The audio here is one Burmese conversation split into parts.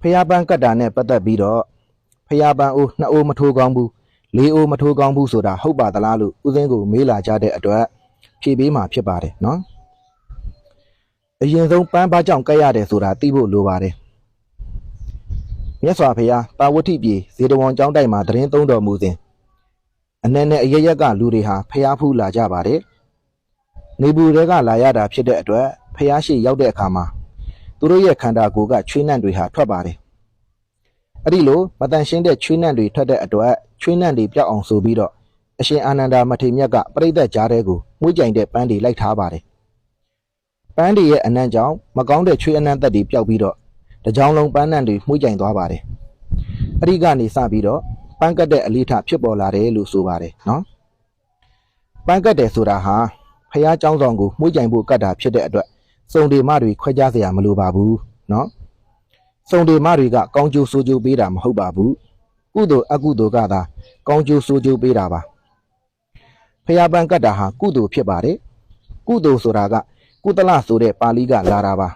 ဖျားပန်းကတ်တာနဲ့ပတ်သက်ပြီးတော့ဖျားပန်းအိုးနှစ်အိုးမထိုးကောင်းဘူးလေးအိုးမထိုးကောင်းဘူးဆိုတာဟုတ်ပါသလားလို့ဦးစင်းကိုမေးလာကြတဲ့အတွက်ဖြေပေးမှာဖြစ်ပါတယ်နော်အရင်ဆုံးပန်းဘာကြောင့်ကတ်ရတယ်ဆိုတာသိဖို့လိုပါတယ်မြတ်စွာဘုရားပါဝဋ္ဌိပြေဇေတဝန်ကျောင်းတိုက်မှာတရင်သုံးတော်မူစဉ်အ내နဲ့အရရက်ကလူတွေဟာဖျားဖူးလာကြပါတယ်နေဘူးတွေကလာရတာဖြစ်တဲ့အတွက်ဖျားရှိရောက်တဲ့အခါမှာ သူတို့ရဲ့ခန္ဓာကိုယ်ကချွေးနှံ့တွေဟာထွက်ပါတယ်။အဲ့ဒီလိုမတန်ရှင်းတဲ့ချွေးနှံ့တွေထွက်တဲ့အတွက်ချွေးနှံ့တွေပြောက်အောင်ဆိုပြီးတော့အရှင်အာနန္ဒာမထေရမြတ်ကပြိဿကြားတဲ့ကိုမှုကြိုင်တဲ့ပန်းတွေလိုက်ထားပါတယ်။ပန်းတွေရဲ့အနံ့ကြောင့်မကောင်းတဲ့ချွေးအနံ့သက်တွေပျောက်ပြီးတော့တကြောင်လုံးပန်းနှံ့တွေမှုကြိုင်သွားပါတယ်။အဲ့ဒီကနေစပြီးတော့ပန်းကတ်တဲ့အလေးထဖြစ်ပေါ်လာတယ်လို့ဆိုပါတယ်နော်။ပန်းကတ်တယ်ဆိုတာဟာဖះเจ้าဆောင်ကိုမှုကြိုင်ဖို့ကတ်တာဖြစ်တဲ့အတွက် စုံဒီမတွေခွဲခြားเสียမလိုပါဘူးเนาะစုံဒီမတွေကကောင်းကျိုးဆိုးကျိုးပေးတာမဟုတ်ပါဘူးကုသိုလ်အကုသိုလ်ကသာကောင်းကျိုးဆိုးကျိုးပေးတာပါဖျားပန်းကတ်တာဟာကုသိုလ်ဖြစ်ပါတယ်ကုသိုလ်ဆိုတာကကုသလဆိုတဲ့ပါဠိကလာတာပါ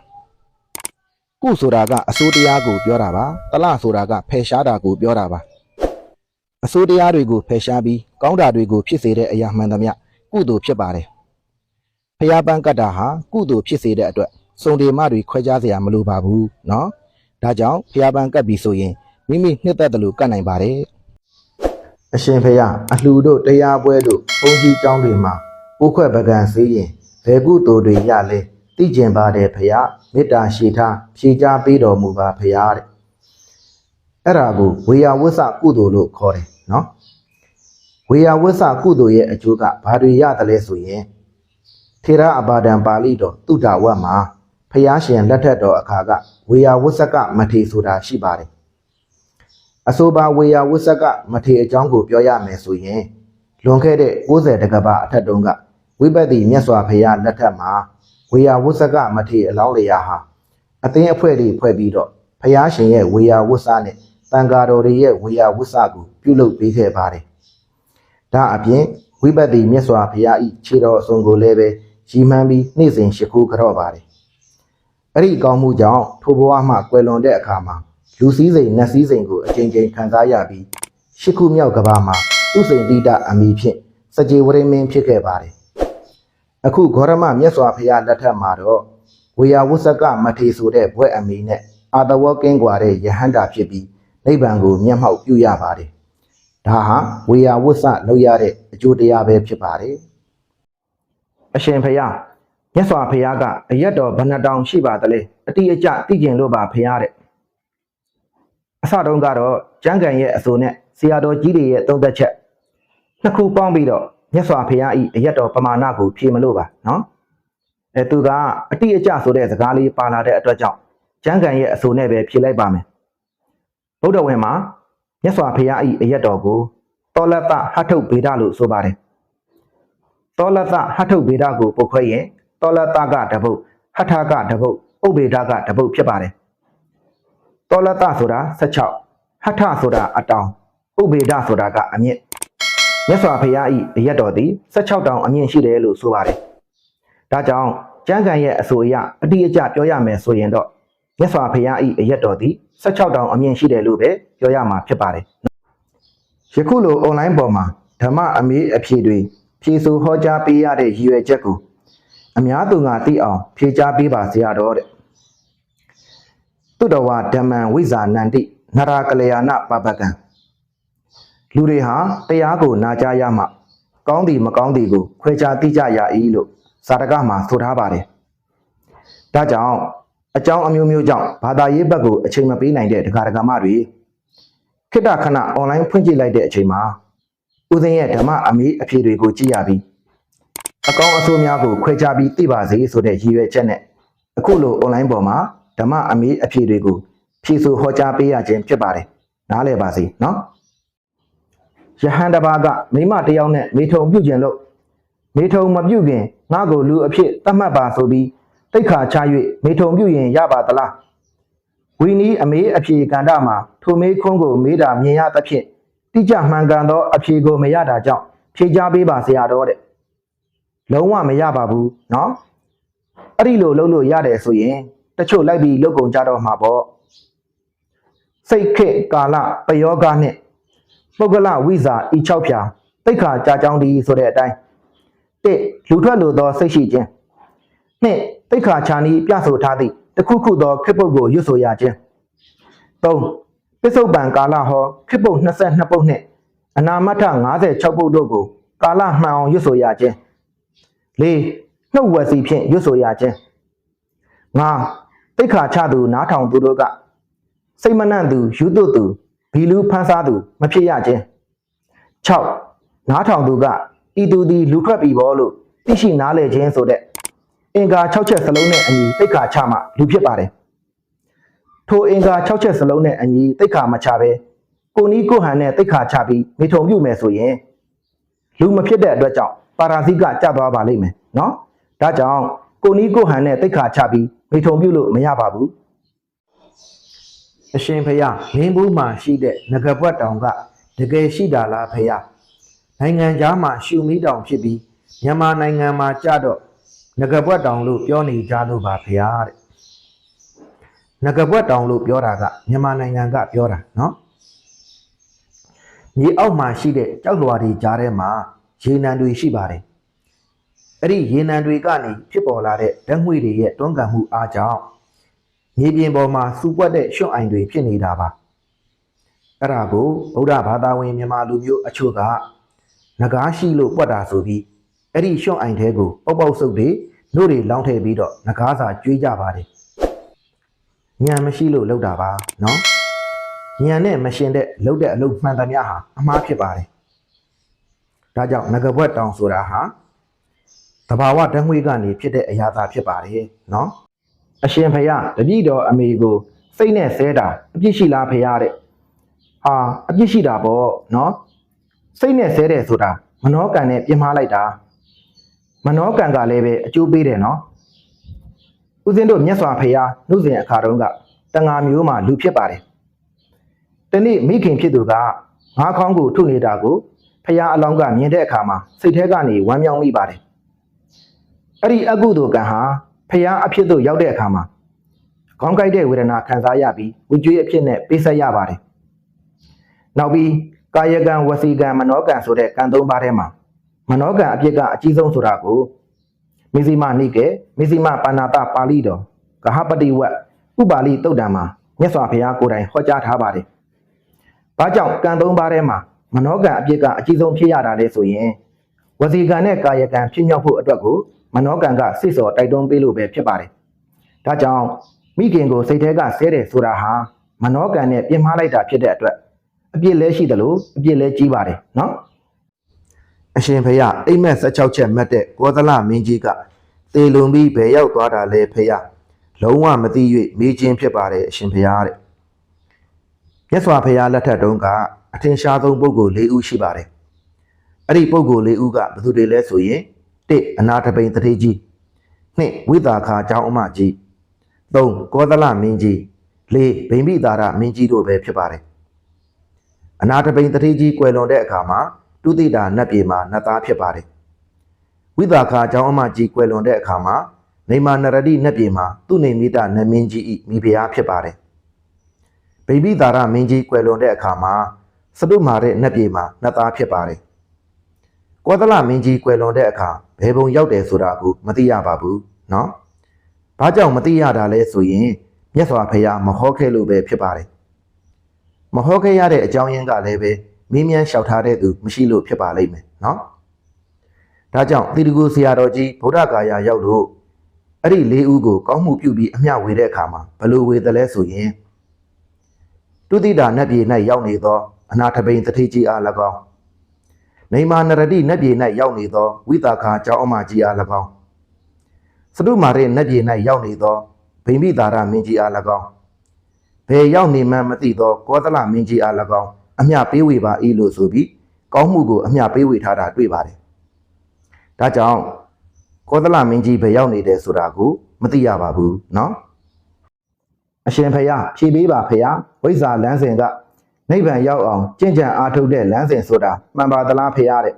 ကုဆိုတာကအစိုးတရားကိုပြောတာပါတလဆိုတာကဖယ်ရှားတာကိုပြောတာပါအစိုးတရားတွေကိုဖယ်ရှားပြီးကောင်းတာတွေကိုဖြစ်စေတဲ့အရာမှန်သမျှကုသိုလ်ဖြစ်ပါတယ် ဖျားပန်းကတ်တာဟာကုသိုလ်ဖြစ်စေတဲ့အတွက်စုံဒီမတွေခွဲခြားเสียမလိုပါဘူးเนาะဒါကြောင့်ဖျားပန်းကတ်ပြီဆိုရင်မိမိနှစ်သက်တယ်လို့ကတ်နိုင်ပါတယ်အရှင်ဖျားအလှူတို့တရားပွဲတို့ဘုန်းကြီးကျောင်းတွေမှာပိုးခွက်ပကံစည်းရင်ဘယ်ကုသိုလ်တွေရလဲသိကျင်ပါတယ်ဖျားမေတ္တာရှိထားဖြေချပေးတော်မူပါဖျားတဲ့အဲ့ဒါကိုဝေယဝစ္စကုသိုလ်လို့ခေါ်တယ်เนาะဝေယဝစ္စကုသိုလ်ရဲ့အကျိုးကဘာတွေရတယ်လဲဆိုရင် ထေရအပါဒံပါဠိတော်တုဒ္ဒဝတ်မှာဖျားရှင်လက်ထက်တော်အခါကဝေယဝစ္စကမထေဆိုတာရှိပါတယ်အဆိုပါဝေယဝစ္စကမထေအကြောင်းကိုပြောရမယ်ဆိုရင်လွန်ခဲ့တဲ့60တကဘာအထက်တုန်းကဝိပဿနာမြတ်စွာဘုရားလက်ထက်မှာဝေယဝစ္စကမထေအလောင်းလျာဟာအသင်းအဖွဲ့တွေဖွဲ့ပြီးတော့ဖျားရှင်ရဲ့ဝေယဝစ္စနဲ့တန်ဃာတော်တွေရဲ့ဝေယဝစ္စကိုပြုလုပ်ပေးခဲ့ပါတယ်ဒါအပြင်ဝိပဿနာမြတ်စွာဘုရားဤခြေတော်အစုံကိုလည်းပဲ ရီမှန်းပြီးနေ့စဉ်ရှိခိုးကြော့ပါတယ်။အဲ့ဒီကောင်းမှုကြောင့်ထိုဘဝမှကွယ်လွန်တဲ့အခါမှာလူစည်းစိမ်နတ်စည်းစိမ်ကိုအချိန်ချင်းခံစားရပြီးရှစ်ခုမြောက်ကဘာမှာသူစိန်တိတအမိဖြင့်စကြေဝရိမင်းဖြစ်ခဲ့ပါတယ်။အခုဂေါရမမြတ်စွာဘုရားလက်ထက်မှာတော့ဝေယဝစ္စကမထေဆိုတဲ့ဘွဲ့အမိနဲ့အာတဝကင်းကွာတဲ့ယဟန္တာဖြစ်ပြီးနိဗ္ဗာန်ကိုမျက်မှောက်ပြုရပါတယ်။ဒါဟာဝေယဝစ္စလောက်ရတဲ့အကျိုးတရားပဲဖြစ်ပါတယ်။ အရှင်ဖယားမြတ်စွာဘုရားကအရက်တော်ဘဏ္ဍတောင်ရှိပါသလဲအတိအကျသိကျင်လို့ပါဖယားတဲ့အစတုန်းကတော့ကျမ်းဂန်ရဲ့အဆိုနဲ့ဆရာတော်ကြီးတွေရဲ့သုံးသက်ချက်နှစ်ခုပေါင်းပြီးတော့မြတ်စွာဘုရားဤအရက်တော်ပမာဏကိုဖြေမလို့ပါနော်အဲသူကအတိအကျဆိုတဲ့စကားလေးပါလာတဲ့အတွက်ကြောင့်ကျမ်းဂန်ရဲ့အဆိုနဲ့ပဲဖြေလိုက်ပါမယ်ဗုဒ္ဓဝင်မှာမြတ်စွာဘုရားဤအရက်တော်ကိုတောလတ္တဟထုဗေဒလို့ဆိုပါတယ် တောလတ္တဟထုဗေဒကိုပုတ်ခွဲရင်တောလတ္တကတပုတ်ဟထကတပုတ်ဥဗေဒကတပုတ်ဖြစ်ပါတယ်တောလတ္တဆိုတာ16ဟထဆိုတာအတောင်ဥဗေဒဆိုတာကအမြင့်မြတ်စွာဘုရားဤအရက်တော်သည်16တောင်အမြင့်ရှိတယ်လို့ဆိုပါတယ်ဒါကြောင့်ကျမ်းဂန်ရဲ့အဆိုအရအတိအကျပြောရမယ်ဆိုရင်တော့မြတ်စွာဘုရားဤအရက်တော်သည်16တောင်အမြင့်ရှိတယ်လို့ပဲပြောရမှာဖြစ်ပါတယ်ယခုလိုအွန်လိုင်းပေါ်မှာဓမ္မအမေးအဖြေတွေ ဖြေဆိုဟောကြားပေးရတဲ့ရည်ရွယ်ချက်ကိုအများသူငါသိအောင် ဖြေကြားပေးပါစေရတော့တဲ့တုတဝဓမ္မံဝိဇာနန္တိနရာကလျာဏပပကံလူတွေဟာတရားကိုနာကြားရမှ ကောင်းသည်မကောင်းသည်ကိုခွဲခြားသိကြရ၏လို့စာတကမှာဆိုထားပါတယ်ဒါကြောင့်အကြောင်းအမျိုးမျိုးကြောင့်ဘာသာရေးဘက်ကိုအချိန်မပေးနိုင်တဲ့ဒကာဒကာမတွေခိတ္တခဏအွန်လိုင်းဖွင့်ကြည့်လိုက်တဲ့အချိန်မှာ ဦးသိန်းရဲ့ဓမ္မအမေးအဖြေတွေကိုကြည့်ရပြီးအကောင်းအဆိုးများကိုခွဲခြားပြီးသိပါစေဆိုတဲ့ရည်ရွယ်ချက်နဲ့အခုလို online ပေါ်မှာဓမ္မအမေးအဖြေတွေကိုဖြေဆိုဟောကြားပေးရခြင်းဖြစ်ပါတယ်နားလည်ပါစေနော်ယဟန်တစ်ပါးကမိမတစ်ယောက်နဲ့မေထုံပြုတ်ခြင်းလို့မေထုံမပြုတ်ခင်ငါ့ကိုလူအဖြစ်သတ်မှတ်ပါဆိုပြီးတိတ်ခါချ၍မေထုံပြုတ်ရင်ရပါသလားဝီနီးအမေးအဖြေကန္တမှာထိုမေးခွန်းကိုမေးတာမြင်ရသဖြင့် တိကျမှန်ကန်သောအဖြေကိုမရတာကြောင့်ဖြေကြားပေးပါဆရာတော်တဲ့လုံးဝမရပါဘူးเนาะအဲ့ဒီလိုလုပ်လို့ရတယ်ဆိုရင်တချို့လိုက်ပြီးလုပ်ကုန်ကြတော့မှာပေါ့ စိတ်ခေတ်ကာလပယောဂနှင့်ပုဂ္ဂလဝိဇာဤ6ဖြာတိတ်ခါကြာကြောင်းဒီဆိုတဲ့အတိုင်းတစ်လူထွက်လိုသောစိတ်ရှိခြင်းနှစ်တိတ်ခါခြာနီးပြဆိုထားသည့်တစ်ခုခုသောခေတ်ပုတ်ကိုရွတ်ဆိုရခြင်းသုံး ပစ္စုပန်ကာလဟောခေတ်ပုတ်22ပုတ်နှင့်အနာမထ56ပုတ်တို့ကိုကာလမှန်အောင်ရွတ်ဆိုရခြင်းလေးနှုတ်ဝစီဖြင့်ရွတ်ဆိုရခြင်းငါတိတ်ခါချသူနားထောင်သူတို့ကစိတ်မနှံ့သူယူသွတ်သူဘီလူဖန်းစားသူမဖြစ်ရခြင်း6နားထောင်သူကဤသူသည်လူထွက်ပြီဘောလို့သိရှိနားလည်ခြင်းဆိုတဲ့အင်္ဂါ6ချက်စလုံးနဲ့အညီတိတ်ခါချမှလူဖြစ်ပါတယ် ထိုအင်္ဂါ6ချက်စလုံးနဲ့အညီတိတ်ခါမချပဲကိုနီးကိုဟန်နဲ့တိတ်ခါချပြီးမိထုံပြုမယ်ဆိုရင်လူမဖြစ်တဲ့အတွက်ကြောင့်ပါရာဇိကကျသွားပါလိမ့်မယ်နော်ဒါကြောင့်ကိုနီးကိုဟန်နဲ့တိတ်ခါချပြီးမိထုံပြုလို့မရပါဘူးအရှင်ဖယားမင်းဘူးမှာရှိတဲ့ငကပွက်တောင်ကတကယ်ရှိတာလားဖယားနိုင်ငံသားမှာရှူမီတောင်ဖြစ်ပြီးမြန်မာနိုင်ငံမှာကြတော့ငကပွက်တောင်လို့ပြောနေကြလို့ပါဖယားတဲ့ ငကပွက်တောင်လို့ပြောတာကမြန်မာနိုင်ငံကပြောတာနော်မြေအောက်မှာရှိတဲ့ကြောက်လွှာတွေကြားထဲမှာရေနံတွေရှိပါတယ်အဲ့ဒီရေနံတွေကနေဖြစ်ပေါ်လာတဲ့ဓာတ်ငွေ့တွေရဲ့တွန်းကန်မှုအားကြောင့်မြေပြင်ပေါ်မှာစူပွက်တဲ့ရွှွန့်အိုင်တွေဖြစ်နေတာပါအဲ့ဒါကိုဗုဒ္ဓဘာသာဝင်မြန်မာလူမျိုးအချို့ကငကားရှိလို့ပွက်တာဆိုပြီးအဲ့ဒီရွှွန့်အိုင်ထဲကိုပေါက်ပေါက်ဆုပ်တွေနှုတ်တွေလောင်းထည့်ပြီးတော့ငကားစာကျွေးကြပါတယ် ညံမရှိလို့လောက်တာပါနော်ညံနဲ့မရှင်တဲ့လောက်တဲ့အလုပ်မှန်သမျှဟာအမှားဖြစ်ပါတယ်ဒါကြောင့်ငကဘွက်တောင်ဆိုတာဟာတဘာဝဓာတ်ငွေကနေဖြစ်တဲ့အရာသာဖြစ်ပါတယ်နော်အရှင်ဖယားတပည့်တော်အမေကိုစိတ်နဲ့ဆဲတာအပြစ်ရှိလားဖယားတဲ့ဟာအပြစ်ရှိတာပေါ့နော်စိတ်နဲ့ဆဲတယ်ဆိုတာမနောကံနဲ့ပြင်မာလိုက်တာမနောကံကလည်းပဲအကျိုးပေးတယ်နော် ဦးဇင်းတို့မြတ်စွာဘုရားနှုတ်စဉ်အခါတုန်းကတန်ဃာမျိုးမှာလူဖြစ်ပါတယ်တနေ့မိခင်ဖြစ်သူကငါးခေါင်းကိုထုနေတာကိုဖယားအလောင်းကမြင်တဲ့အခါမှာစိတ်ထဲကနေဝမ်းမြောက်မိပါတယ်အဲ့ဒီအကုသိုလ်ကံဟာဖယားအဖြစ်သို့ရောက်တဲ့အခါမှာခေါင်းကိုက်တဲ့ဝေဒနာခံစားရပြီးဝိကျွေးအဖြစ်နဲ့ပေးဆက်ရပါတယ်နောက်ပြီးကာယကံဝစီကံမနောကံဆိုတဲ့ကံသုံးပါးထဲမှာမနောကံအဖြစ်ကအကြီးဆုံးဆိုတာကို မေဇိမနိကေမေဇိမပါဏာတပါဠိတော်ကဟပတိဝတ်ဥပါလိတုတ်တံမှာမြတ်စွာဘုရားကိုယ်တိုင်ဟောကြားထားပါတယ်။ဘာကြောင့်ကံသုံးပါးထဲမှာမနောကံအဖြစ်ကအကြီးဆုံးဖြစ်ရတာလဲဆိုရင်ဝစီကံနဲ့ကာယကံဖြစ်မြောက်ဖို့အတွက်ကိုမနောကံကစိတ်စော်တိုက်တွန်းပေးလို့ပဲဖြစ်ပါတယ်။ဒါကြောင့်မိခင်ကိုစိတ်ထဲကဆဲတယ်ဆိုတာဟာမနောကံနဲ့ပြင်မာလိုက်တာဖြစ်တဲ့အတွက်အပြစ်လဲရှိတယ်လို့အပြစ်လဲကြီးပါတယ်နော်။ အရှင်ဖေယအိမ်မက်16ချက်မှတ်တဲ့ကောသလမင်းကြီးကတေလုံပြီးဘယ်ရောက်သွားတာလဲဖေယလုံးဝမသိ၍မေးခြင်းဖြစ်ပါတယ်အရှင်ဖေယတဲ့။မြတ်စွာဘုရားလက်ထက်တုန်းကအထင်ရှားဆုံးပုဂ္ဂိုလ်၄ဦးရှိပါတယ်။အဲ့ဒီပုဂ္ဂိုလ်၄ဦးကဘယ်သူတွေလဲဆိုရင်၁အနာတပိန်တတိကြီး2ဝိသာခာကျောင်းအမကြီး3ကောသလမင်းကြီး4ဗိမ္ပိတာရမင်းကြီးတို့ပဲဖြစ်ပါတယ်အနာတပိန်တတိကြီးကွယ်လွန်တဲ့အခါမှာ တုတိတာနတ်ပြည်မှာနတ်သားဖြစ်ပါတယ်ဝိသာခာကျောင်းအမကြီးကွယ်လွန်တဲ့အခါမှာနေမာနရတိနတ်ပြည်မှာသူနေမိတာနတ်မင်းကြီးဤမိဖုရားဖြစ်ပါတယ်ဗိမ္ပိတာရမင်းကြီးကွယ်လွန်တဲ့အခါမှာစတုမာတဲ့နတ်ပြည်မှာနတ်သားဖြစ်ပါတယ် ကောသလမင်းကြီးကွယ်လွန်တဲ့အခါဘယ်ပုံရောက်တယ်ဆိုတာကိုမသိရပါဘူးเนาะ။ဘာကြောင့်မသိရတာလဲဆိုရင်မြတ်စွာဘုရားမဟောခဲ့လို့ပဲဖြစ်ပါတယ်။မဟောခဲ့ရတဲ့အကြောင်းရင်းကလည်းပဲ မေးမြန်းလျှောက်ထားတဲ့သူမရှိလို့ဖြစ်ပါလိမ့်မယ်နော်ဒါကြောင့်တိရကူဆရာတော်ကြီးဗုဒ္ဓဂါယာရောက်လို့အဲ့ဒီလေးဦးကိုကောင်းမှုပြုပြီးအမျှဝေတဲ့အခါမှာဘလို့ဝေတယ်လဲဆိုရင်တုတိတာနတ်ပြည်၌ရောက်နေသောအနာထပိန်တတိကြီးအား၎င်းနေမာနရတိနတ်ပြည်၌ရောက်နေသောဝိတာခာကျောင်းအမကြီးအား၎င်းသတုမာရိနတ်ပြည်၌ရောက်နေသောဗိမိတာရမင်းကြီးအား၎င်းဘယ်ရောက်နေမှမသိသောကောသလမင်းကြီးအား၎င်း အမျှပေးဝေပါ၏လို့ဆိုပြီးကောင်းမှုကိုအမျှပေးဝေထားတာတွေ့ပါတယ်။ဒါကြောင့်ကောသလမင်းကြီးဘယ်ရောက်နေတယ်ဆိုတာကိုမသိရပါဘူးเนาะအရှင်ဖယားဖြေပေးပါဖယားဝိဇ္ဇာလမ်းစဉ်က နိဗ္ဗာန်ရောက်အောင်ကြင်ကြံအားထုတ်တဲ့လမ်းစဉ်ဆိုတာမှန်ပါသလားဖေရတဲ့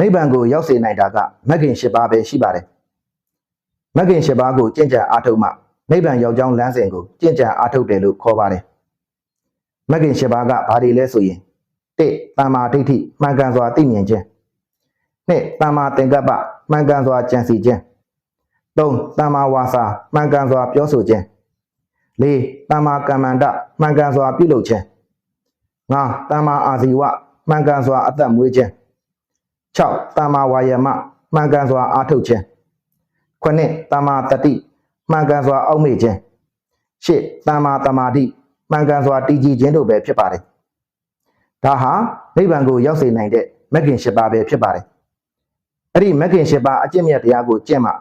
နိဗ္ဗာန်ကိုရောက်စေနိုင်တာကမဂ္ဂင်၈ပါးပဲရှိပါတယ်မဂ္ဂင်၈ပါးကိုကြင်ကြံအားထုတ်မှ နိဗ္ဗာန်ရောက်ကြောင်းလမ်းစဉ်ကိုကြင်ကြံအားထုတ်တယ်လို့ခေါ်ပါတယ် မဂ်ကင်၈ပါးကဘာတွေလဲဆိုရင်၁တမ္မာဒိဋ္ဌိမှန်ကန်စွာသိမြင်ခြင်း၂တမ္မာသင်္ကပ္ပမှန်ကန်စွာကြံစည်ခြင်း၃တမ္မာဝါစာမှန်ကန်စွာပြောဆိုခြင်း၄တမ္မာကမ္မန္တမှန်ကန်စွာပြုလုပ်ခြင်း၅တမ္မာအာဇီဝမှန်ကန်စွာအသက်မွေးခြင်း၆တမ္မာဝါယမမှန်ကန်စွာအားထုတ်ခြင်း9တမ္မာတတိမှန်ကန်စွာအောက်မေ့ခြင်း10တမ္မာတမာတိ မှန်ကန်စွာတည်ကြည်ခြင်းတို့ပဲဖြစ်ပါတယ်။ဒါဟာနိဗ္ဗာန်ကိုရောက်စေနိုင်တဲ့မဂ်ခင်၈ပါးပဲဖြစ်ပါတယ်။အဲ့ဒီမဂ်ခင်၈ပါးအကျင့်မြတ်တရားကိုကျင့်မှ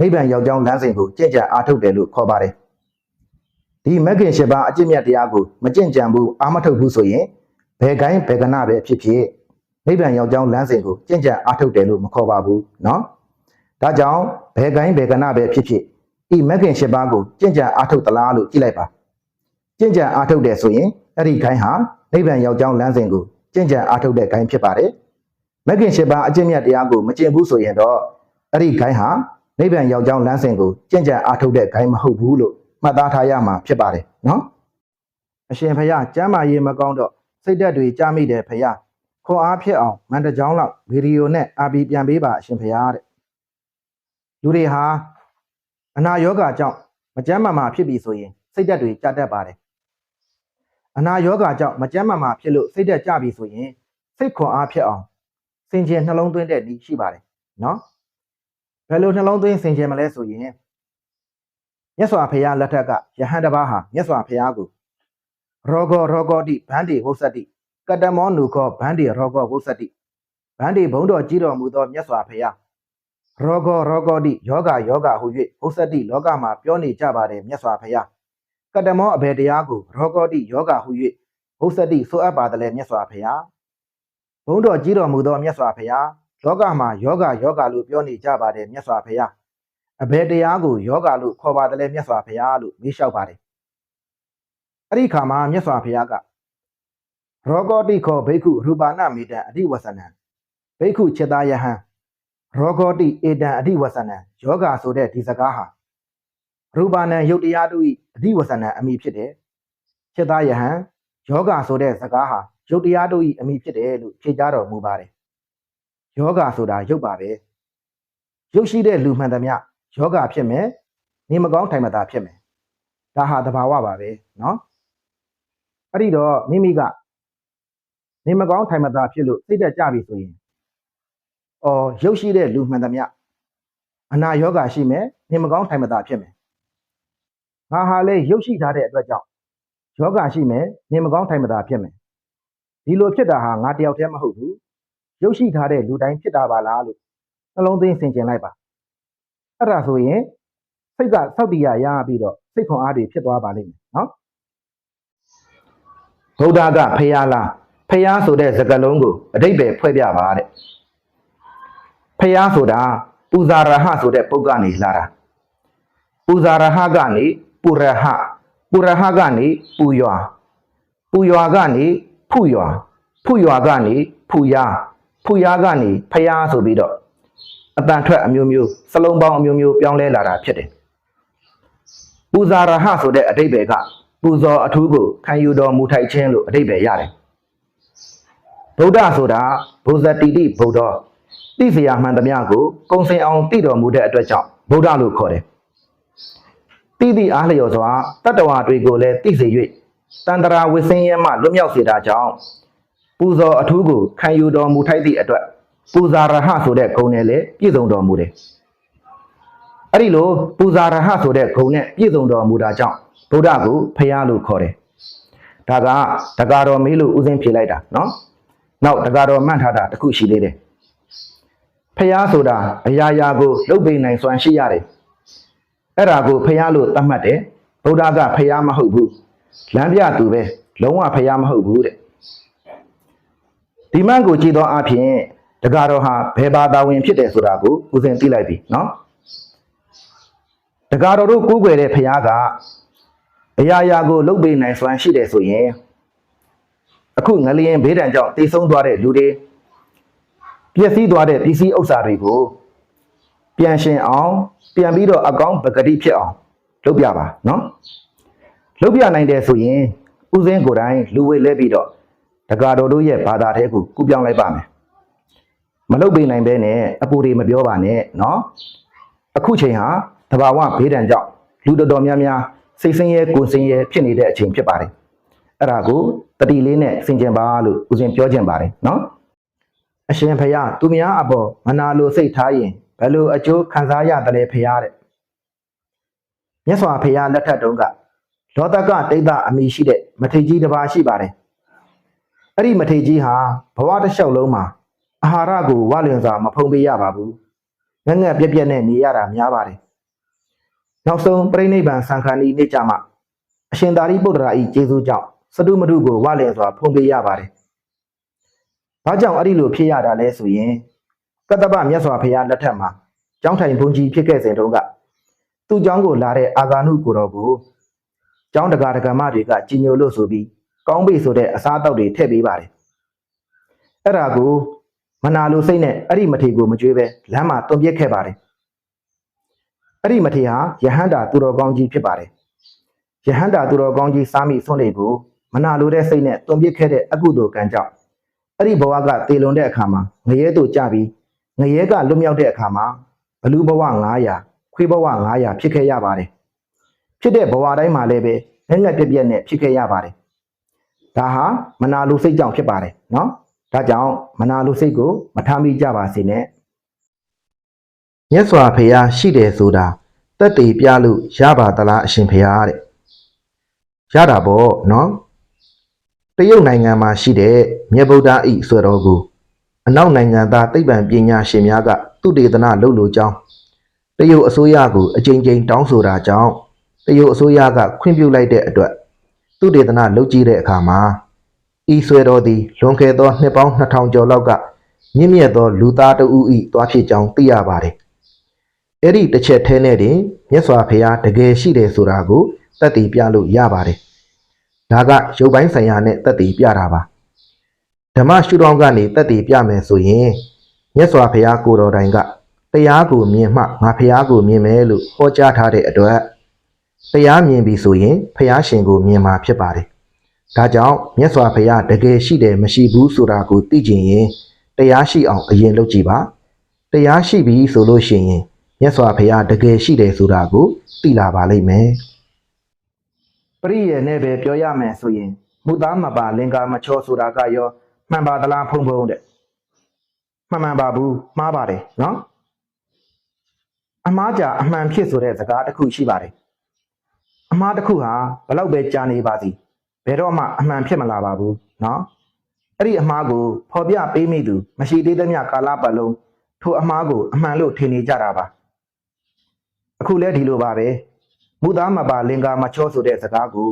နိဗ္ဗာန်ရောက်ကြောင်းလမ်းစဉ်ကိုကျင့်ကြံအားထုတ်တယ်လို့ခေါ်ပါတယ်။ဒီမဂ်ခင်၈ပါးအကျင့်မြတ်တရားကိုမကျင့်ကြံဘူးအားမထုတ်ဘူးဆိုရင်ဘယ်ကိုင်းဘယ်ကဏပဲဖြစ်ဖြစ်နိဗ္ဗာန်ရောက်ကြောင်းလမ်းစဉ်ကိုကျင့်ကြံအားထုတ်တယ်လို့မခေါ်ပါဘူးနော်။ဒါကြောင့်ဘယ်ကိုင်းဘယ်ကဏပဲဖြစ်ဖြစ်ဤမဂ်ခင်၈ပါးကိုကျင့်ကြံအားထုတ်သလားလို့ကြည့်လိုက်ပါ။ ကျင့်ကြံအားထုတ်တယ်ဆိုရင်အဲ့ဒီဂိုင်းဟာနိဗ္ဗာန်ရောက်ကြောင်းလမ်းစဉ်ကိုကျင့်ကြံအားထုတ်တဲ့ဂိုင်းဖြစ်ပါတယ်။မဂ်ကင်၈ပါးအကျင့်မြတ်တရားကိုမကျင့်ဘူးဆိုရင်တော့အဲ့ဒီဂိုင်းဟာနိဗ္ဗာန်ရောက်ကြောင်းလမ်းစဉ်ကိုကျင့်ကြံအားထုတ်တဲ့ဂိုင်းမဟုတ်ဘူးလို့မှတ်သားထားရမှာဖြစ်ပါတယ်နော်။အရှင်ဖယားကျမ်းမာရေးမကောင်းတော့စိတ်ဓာတ်တွေကြမိတယ်ဖယားခွန်အားဖြစ်အောင်မန်တကြောင်းလောက်ဗီဒီယိုနဲ့အာပီပြန်ပေးပါအရှင်ဖယားတဲ့။လူတွေဟာအနာရောဂါကြောင့်မကျန်းမာမှာဖြစ်ပြီဆိုရင်စိတ်ဓာတ်တွေကြတတ်ပါတယ် အနာရောဂါကြောင့်မကျန်းမာမာဖြစ်လို့စိတ်ဓာတ်ကြပြီဆိုရင်စိတ်ခွန်အားဖြစ်အောင်စင်ကြယ်နှလုံးသွင်းတဲ့နည်းရှိပါတယ်နော်ဘယ်လိုနှလုံးသွင်းစင်ကြယ်မလဲဆိုရင်မြတ်စွာဘုရားလက်ထက်ကယဟန်တစ်ပါးဟာမြတ်စွာဘုရားကိုရောဂောရောဂောတိဗန္တိဝုစတိကတ္တမောနုခောဗန္တိရောဂောဝုစတိဗန္တိဘုံတော်ကြီးတော်မူသောမြတ်စွာဘုရားရောဂောရောဂောတိယောဂယောဂဟု၍ဝုစတိလောကမှာပြောနေကြပါတယ်မြတ်စွာဘုရား ကတ္တမောအဘေတရားကိုရောဂောတိယောဂဟု၍ဝုစတိဆိုအပ်ပါတယ်မြတ်စွာဘုရားဘုံတော်ကြီးတော်မူသောမြတ်စွာဘုရားလောကမှာယောဂယောဂလို့ပြောနေကြပါတယ်မြတ်စွာဘုရားအဘေတရားကိုယောဂလို့ခေါ်ပါတယ်မြတ်စွာဘုရားလို့မေးလျှောက်ပါတယ်အဲ့ဒီခါမှာမြတ်စွာဘုရားကရောဂောတိခောဘိက္ခုရူပါဏမေတံအဓိဝဆနံဘိက္ခုจิตာယဟံရောဂောတိဧတံအဓိဝဆနံယောဂဆိုတဲ့ဒီစကားဟာ ရူပါနံယုတ်တရားတို့၏အဓိဝဆနံအမိဖြစ်တယ်။ချက်သားယဟန်ယောဂါဆိုတဲ့စကားဟာယုတ်တရားတို့၏အမိဖြစ်တယ်လို့ဖြေကြားတော်မူပါတယ်။ယောဂါဆိုတာယုတ်ပါပဲ။ယုတ်ရှိတဲ့လူမှန်သမျှယောဂါဖြစ်မယ်။နေမကောင်းထိုင်မသာဖြစ်မယ်။ဒါဟာသဘာဝပါပဲနော်။အဲ့ဒီတော့မိမိကနေမကောင်းထိုင်မသာဖြစ်လို့စိတ်တက်ကြပြီဆိုရင်အော်ရုပ်ရှိတဲ့လူမှန်သမျှအနာယောဂါရှိမယ်နေမကောင်းထိုင်မသာဖြစ်မယ် ငါဟာလေရုပ်ရှိထားတဲ့အတွက်ကြောင့်ယောဂရှိမယ်နေမကောင်းထိုင်မသာဖြစ်မယ်ဒီလိုဖြစ်တာဟာငါတယောက်တည်းမဟုတ်ဘူးရုပ်ရှိထားတဲ့လူတိုင်းဖြစ်တာပါလားလို့နှလုံးသွင်းဆင်ခြင်လိုက်ပါအဲ့ဒါဆိုရင်စိတ်ကစောက်တရားရပြီးတော့စိတ်ခွန်အားတွေဖြစ်သွားပါလိမ့်မယ်နော်ဗုဒ္ဓကဖះလားဖះဆိုတဲ့စကားလုံးကိုအတိတ်ပဲဖွဲ့ပြပါတဲ့ဖះဆိုတာပူဇာရဟဆိုတဲ့ပုဂ္ဂကနေလာတာပူဇာရဟကနေ ပုရဟပုရဟကနေပူရွာပူရွာကနေဖုရွာဖုရွာကနေဖူယာဖူယာကနေဖះဆိုပြီးတော့အတန်ထွက်အမျိုးမျိုးစလုံးပေါင်းအမျိုးမျိုးပြောင်းလဲလာတာဖြစ်တယ်ပူဇာရဟဆိုတဲ့အတိတ်ပဲကပူဇော်အထူးကိုခံယူတော်မူထိုက်ခြင်းလို့အတိတ်ပဲရတယ်ဗုဒ္ဓဆိုတာဘုဇတိတိဗုဒ္ဓတိစရာမှန်သမျှကိုကုံစင်အောင်တည်တော်မူတဲ့အတွက်ကြောင့်ဗုဒ္ဓလို့ခေါ်တယ် တိတိအားလျော်စွာတတ္တဝါတွေကိုလည်းသိစေ၍တန္တရာဝိစင်းရဲမှလွတ်မြောက်စေတာကြောင့်ပူဇော်အထူးကိုခံယူတော်မူထိုက်သည့်အတွက်ပူဇာရဟဆိုတဲ့ဂုဏ်နဲ့လည်းပြည့်စုံတော်မူတယ်အဲ့ဒီလိုပူဇာရဟဆိုတဲ့ဂုဏ်နဲ့ပြည့်စုံတော်မူတာကြောင့်ဗုဒ္ဓကိုဖះလို့ခေါ်တယ်ဒါကတက္ကတော်မေးလို့ဥစဉ်ဖြေလိုက်တာနော်နောက်တက္ကတော်မှတ်ထားတာတစ်ခုရှိသေးတယ်ဖះဆိုတာအရာရာကိုလုတ်ပိနိုင်စွမ်းရှိရတယ် အဲ့ဒါကိုဖះလို့သတ်မှတ်တယ်ဗုဒ္ဓကဖះမဟုတ်ဘူးလမ်းပြသူပဲလုံးဝဖះမဟုတ်ဘူးတဲ့ဒီမန်ကိုကြည်သောအဖြစ်တက္ကတော်ဟာဘယ်ဘာသာဝင်ဖြစ်တယ်ဆိုတာကိုဥစဉ်သိလိုက်ပြီနော်တက္ကတော်တို့ကိုးကွယ်တဲ့ဖះကအရာရာကိုလုတ်ပိနိုင်စွမ်းရှိတယ်ဆိုရင်အခုငလျင်ဘေးဒဏ်ကြောင့်တိတ်ဆုံးသွားတဲ့လူတွေပျက်စီးသွားတဲ့ပစ္စည်းဥစ္စာတွေကိုပြန်ရှင်အောင် ပြန်ပြီးတော့အကောင်းပဂတိဖြစ်အောင်လုပ်ပြပါနော်လုပ်ပြနိုင်တယ်ဆိုရင်ဦးစင်းကိုယ်တိုင်လူဝေလဲပြီးတော့တက္ကတော်တို့ရဲ့ဘာသာတဲကိုကူပြောင်းလိုက်ပါမယ်မလုပ်ပေးနိုင်ဘဲနဲ့အပူတွေမပြောပါနဲ့နော်အခုချိန်ဟာတဘာဝဘေးဒဏ်ကြောင့်လူတော်တော်များများစိတ်ဆင်းရဲကိုယ်ဆင်းရဲဖြစ်နေတဲ့အချိန်ဖြစ်ပါတယ်အဲ့ဒါကိုတတိလေးနဲ့ဆင်ခြင်ပါလို့ဦးစင်းပြောချင်ပါတယ်နော်အရှင်ဖယားသူများအပေါ်မနာလိုစိတ်ထားရင် ဘယ်လိုအကျိုးခံစားရတယ်လဲဖယားတဲ့မြတ်စွာဘုရားလက်ထက်တုန်းကလောတကတိတ်တအမိရှိတဲ့မထေကြီးတစ်ပါးရှိပါတယ်အဲ့ဒီမထေကြီးဟာဘဝတစ်လျှောက်လုံးမှာအာဟာရကိုဝလျင်စွာမဖုံးပေးရပါဘူးငက်ငက်ပြက်ပြက်နဲ့နေရတာများပါတယ်နောက်ဆုံးပြိဋိဘံစံခါနီနေ့ကြမှာအရှင်သာရိပုတ္တရာဤကျေးဇူးကြောင့်စတုမတုကိုဝလျင်စွာဖုံးပေးရပါတယ်။ဘာကြောင့်အဲ့ဒီလိုဖြစ်ရတာလဲဆိုရင် ကတ္တပမြတ်စွာဘုရားလက်ထက်မှာကျောင်းထိုင်ဘုန်းကြီးဖြစ်ခဲ့စဉ်တုန်းကသူ့ကျောင်းကိုလာတဲ့အာဂါနုကိုတော်ကိုကျောင်းတကာတကမတွေကကြီးညိုလို့ဆိုပြီးကောင်းပြီဆိုတဲ့အစားအသောက်တွေထည့်ပေးပါတယ်။အဲ့ဒါကိုမနာလိုစိတ်နဲ့အဲ့ဒီမထေကိုမကြွေးပဲလမ်းမှာတွန်ပြစ်ခဲ့ပါတယ်။အဲ့ဒီမထေဟာယဟန္တာသူတော်ကောင်းကြီးဖြစ်ပါတယ်။ယဟန္တာသူတော်ကောင်းကြီးစားမိဆွန့်လေကိုမနာလိုတဲ့စိတ်နဲ့တွန်ပြစ်ခဲ့တဲ့အကုသိုလ်ကံကြောင့်အဲ့ဒီဘဝကတည်လွန်တဲ့အခါမှာငရဲတို့ကြပြီး ငရဲကလွတ်မြောက်တဲ့အခါမှာဘလူဘဝ900ခွေးဘဝ900ဖြစ်ခဲ့ရပါတယ်ဖြစ်တဲ့ဘဝတိုင်းမှာလည်းပဲငငက်ပြက်ပြက်နဲ့ဖြစ်ခဲ့ရပါတယ်ဒါဟာမနာလိုစိတ်ကြောင့်ဖြစ်ပါတယ်နော်ဒါကြောင့်မနာလိုစိတ်ကိုမထားမိကြပါစေနဲ့မြတ်စွာဘုရားရှိတယ်ဆိုတာတက်တည်ပြလို့ရပါသလားအရှင်ဘုရားတဲ့ရတာပေါ့နော်တရုတ်နိုင်ငံမှာရှိတဲ့မြတ်ဗုဒ္ဓဤဆွေတော်ကို အနောက်နိုင်ငံသားသိပ္ပံပညာရှင်များကသူတေသနလုပ်လို့ကြောင်းတရုတ်အစိုးရကိုအကြိမ်ကြိမ်တောင်းဆိုတာကြောင့်တရုတ်အစိုးရကခွင့်ပြုလိုက်တဲ့အတွက်သူတေသနလုပ်ကြည့်တဲ့အခါမှာဤဆွေတော်သည်လွန်ခဲ့သောနှစ်ပေါင်း2000ကျော်လောက်ကမြင့်မြတ်သောလူသားတဦးဤသွားဖြစ်ကြောင်းသိရပါတယ်အဲ့ဒီတစ်ချက်ထဲနဲ့တင်မြတ်စွာဘုရားတကယ်ရှိတယ်ဆိုတာကိုတတ်တည်ပြလို့ရပါတယ်။ဒါကရုပ်ပိုင်းဆိုင်ရာနဲ့တတ်တည်ပြတာပါ။ ဓမ္မရှုထောင့်ကနေတတ်တည်ပြမယ်ဆိုရင်မြတ်စွာဘုရားကိုယ်တော်တိုင်ကတရားကိုမြင်မှငါဘုရားကိုမြင်မယ်လို့ဟောကြားထားတဲ့အတွက်တရားမြင်ပြီဆိုရင်ဘုရားရှင်ကိုမြင်မှာဖြစ်ပါတယ်။ဒါကြောင့်မြတ်စွာဘုရားတကယ်ရှိတယ်မရှိဘူးဆိုတာကိုသိကျင်ရင်တရားရှိအောင်အရင်လုပ်ကြည့်ပါ။တရားရှိပြီဆိုလို့ရှိရင်မြတ်စွာဘုရားတကယ်ရှိတယ်ဆိုတာကိုသိလာပါလိမ့်မယ်ပရိယေနဲ့ပဲပြောရမယ်ဆိုရင်မူသားမပါလင်္ကာမချောဆိုတာကရော မှန်ပါသလားဖုံဖုံတဲ့မှန်မှန်ပါဘူးမှားပါတယ်နော်အမှားကြအမှန်ဖြစ်ဆိုတဲ့စကားတစ်ခုရှိပါတယ်အမှားတစ်ခုဟာဘလောက်ပဲကြာနေပါစီဘယ်တော့မှအမှန်ဖြစ်မလာပါဘူးနော်အဲ့ဒီအမှားကိုဖော်ပြပေးမိသူမရှိသေးသမျှကာလပတ်လုံးထိုအမှားကိုအမှန်လို့ထင်နေကြတာပါအခုလဲဒီလိုပါပဲမူသားမပါလင်္ကာမချောဆိုတဲ့စကားကို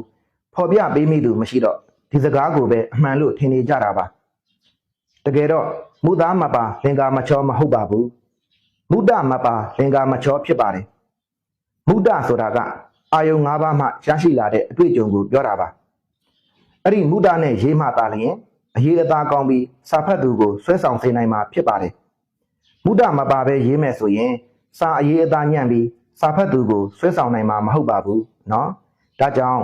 ဖော်ပြပေးမိသူမရှိတော့ဒီစကားကိုပဲအမှန်လို့ထင်နေကြတာပါ တကယ်တော့မူသားမပါလင်္ကာမချောမဟုတ်ပါဘူးမုဒ္ဒမပါလင်္ကာမချောဖြစ်ပါတယ်မုဒ္ဒဆိုတာကအာယုံ၅ပါးမှရရှိလာတဲ့အတွေ့အကြုံကိုပြောတာပါအဲ့ဒီမုဒ္ဒနဲ့ရေးမှသာလျှင်အရေးအသားကောင်းပြီးစာဖတ်သူကိုဆွဲဆောင်စေနိုင်မှာဖြစ်ပါတယ်မုဒ္ဒမပါပဲရေးမယ်ဆိုရင်စာအရေးအသားညံ့ပြီး စာဖတ်သူကိုဆွဲဆောင်နိုင်မှာမဟုတ်ပါဘူးเนาะဒါကြောင့်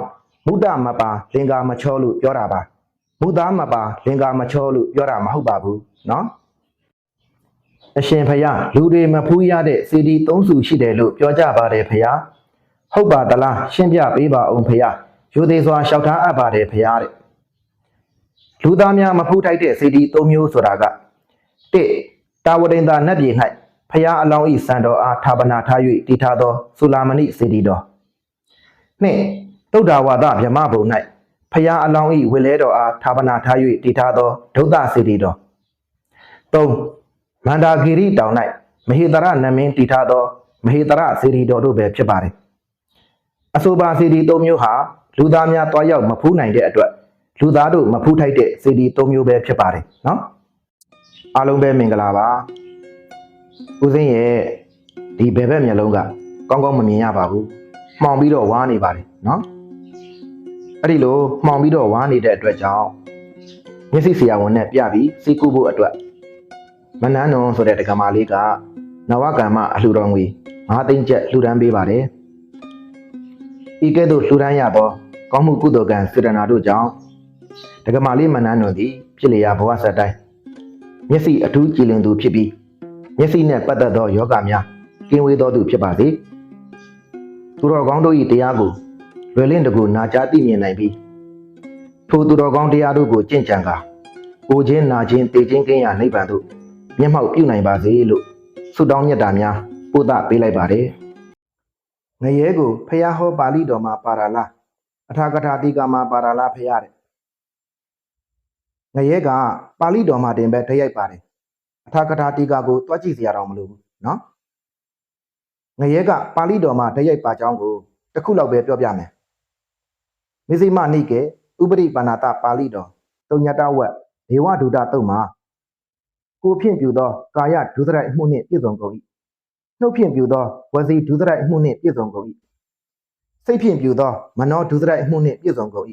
မုဒ္ဒမပါလင်္ကာမချောလို့ပြောတာပါ ဘုသားမပါလင်္ကာမချောလို့ပြောတာမဟုတ်ပါဘူးနော်အရှင်ဖယားလူတွေမဖူးရတဲ့စီဒီသုံးစုရှိတယ်လို့ပြောကြပါတယ်ဖယားဟုတ်ပါသလားရှင်းပြပေးပါအောင်ဖယားရိုသေစွာရှောက်ထားအပ်ပါတယ်ဖယားတဲ့လူသားများမဖူးထိုက်တဲ့စီဒီသုံးမျိုးဆိုတာက၁တာဝတိန်သာနတ်ပြည်၌ဖယားအလောင်းဤစံတော်အားဌာပနာထား၍တည်ထားသောဆူလာမဏိစီဒီတော်၂တုဒ္ဒဝါဒမြမဘုံ၌ ဖျားအလောင်းဤဝေလဲတော်အားဌာပနာထား၍တည်ထားသောဒုဒ္ဒစေတီတော်သုံးမန္တာဂီရိတောင်၌မဟေတရနမင်းတည်ထားသောမဟေတရစေတီတော်တို့ပဲဖြစ်ပါတယ်အဆိုပါစေတီသုံးမျိုးဟာလူသားများတွားရောက်မဖူးနိုင်တဲ့အတွက်လူသားတို့မဖူးထိုက်တဲ့စေတီသုံးမျိုးပဲဖြစ်ပါတယ်နော်အားလုံးပဲမင်္ဂလာပါဦးစင်းရဲ့ဒီဘယ်ဘက်မျက်လုံးကကောင်းကောင်းမမြင်ရပါဘူးမှောင်ပြီးတော့ဝါးနေပါတယ်နော် အဲ့ဒီလိုမှောင်ပြီးတော့ဝါးနေတဲ့အတွက်ကြောင့်မျက်စိဆရာဝန်နဲ့ပြပြီးစီကူဖို့အတွက်မနန်းနုံဆိုတဲ့ဒကမာလေးကနဝကမ္မအလှူတော်ငွေ၅သိန်းကျပ်လှူဒန်းပေးပါတယ်ဤကဲ့သို့လှူဒန်းရသောကောင်းမှုကုသိုလ်ကံစေတနာတို့ကြောင့်ဒကမာလေးမနန်းတို့သည်ဖြစ်လျာဘဝဆက်တိုင်းမျက်စိအထူးကြည်လင်သူဖြစ်ပြီးမျက်စိနှင့်ပတ်သက်သောယောဂများကင်းဝေးသောသူဖြစ်ပါစေသူတော်ကောင်းတို့၏တရားကို လွယ်လင့်တကူနာကြားသိမြင်နိုင်ပြီးထိုသူတော်ကောင်းတရားတို့ကိုကြင့်ကြံကာကိုချင်းနာချင်းတေချင်းကင်းရနိဗ္ဗာန်သို့မျက်မှောက်ပြုနိုင်ပါစေလို့ဆုတောင်းမြတ်တာများပို့သပေးလိုက်ပါတယ်။ငရဲကိုဖះဟောပါဠိတော်မှာပါရာလာအထာကထာတိကမှာပါရာလာဖះတဲ့။ငရဲကပါဠိတော်မှာတင်ပဲတရိုက်ပါတယ်။အထာကထာတိကကိုတွားကြည့်စရာတော့မလိုဘူးနော်။ငရဲကပါဠိတော်မှာတရိုက်ပါကြောင်းကိုတစ်ခုလောက်ပဲပြောပြမယ်။ မေဇိမနိကေဥပရိပါဏာတပါဠိတော်တုံညတဝက်ဒေဝဒုဒတုတ်မှာကိုဖြင့်ပြုသောကာယဒုစရိုက်အမှုနှင့်ပြည့်စုံကုန်၏နှုတ်ဖြင့်ပြုသောဝစီဒုစရိုက်အမှုနှင့်ပြည့်စုံကုန်၏စိတ်ဖြင့်ပြုသောမနောဒုစရိုက်အမှုနှင့်ပြည့်စုံကုန်၏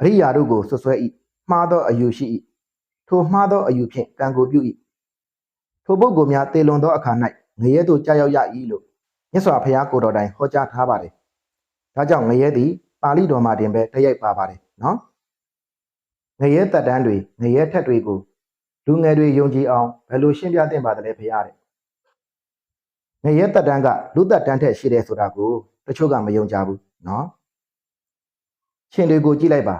အရိယာတို့ကိုဆွဆွဲ၏မှားသောအယူရှိ၏ထိုမှားသောအယူဖြင့်ကံကိုပြု၏ထိုပုဂ္ဂိုလ်များတေလွန်သောအခါ၌ငရဲသို့ကြာရောက်ရ၏လို့မြတ်စွာဘုရားကိုယ်တော်တိုင်ဟောကြားထားပါတယ်ဒါကြောင့်ငရဲသည် ပါဠိတော်မှာတင်ပဲတရိုက်ပါပါတယ်နော်ငရဲတက်တန်းတွေငရဲထက်တွေကိုလူငယ်တွေယုံကြည်အောင်ဘယ်လိုရှင်းပြသင့်ပါသလဲဖေရတဲ့ငရဲတက်တန်းကလူတက်တန်းထက်ရှိတယ်ဆိုတာကိုတချို့ကမယုံကြဘူးနော်ရှင်တွေကိုကြည့်လိုက်ပါ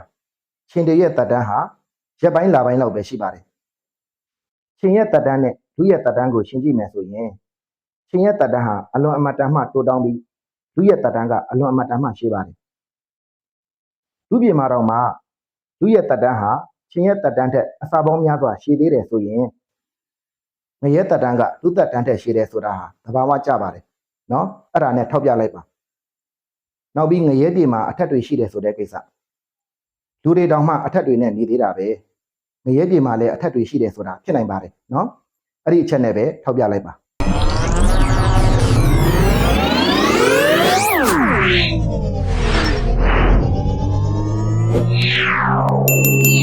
ရှင်တွေရဲ့တက်တန်းဟာရက်ပိုင်းလပိုင်းလောက်ပဲရှိပါတယ်ရှင်ရဲ့တက်တန်းနဲ့လူရဲ့တက်တန်းကိုရှင်ကြည့်မယ်ဆိုရင်ရှင်ရဲ့တက်တန်းဟာအလွန်အမတန်မှတိုးတောင်းပြီးလူရဲ့တက်တန်းကအလွန်အမတန်မှရှိပါတယ် လူပြည်မှာတော့မှလူရဲ့တက်တန်းဟာရှင်ရဲ့တက်တန်းထက်အစာပေါင်းများစွာရှိသေးတယ်ဆိုရင်ငရဲတက်တန်းကလူတက်တန်းတက်ရှိတယ်ဆိုတာဟာသဘာဝကျပါတယ်နော်အဲ့ဒါနဲ့ထောက်ပြလိုက်ပါနောက်ပြီးငရဲပြည်မှာအထက်တွေရှိတယ်ဆိုတဲ့ကိစ္စလူတွေတောင်မှအထက်တွေနဲ့နေသေးတာပဲငရဲပြည်မှာလည်းအထက်တွေရှိတယ်ဆိုတာဖြစ်နိုင်ပါတယ်နော်အဲ့ဒီအချက်နဲ့ပဲထောက်ပြလိုက်ပါ Yeah.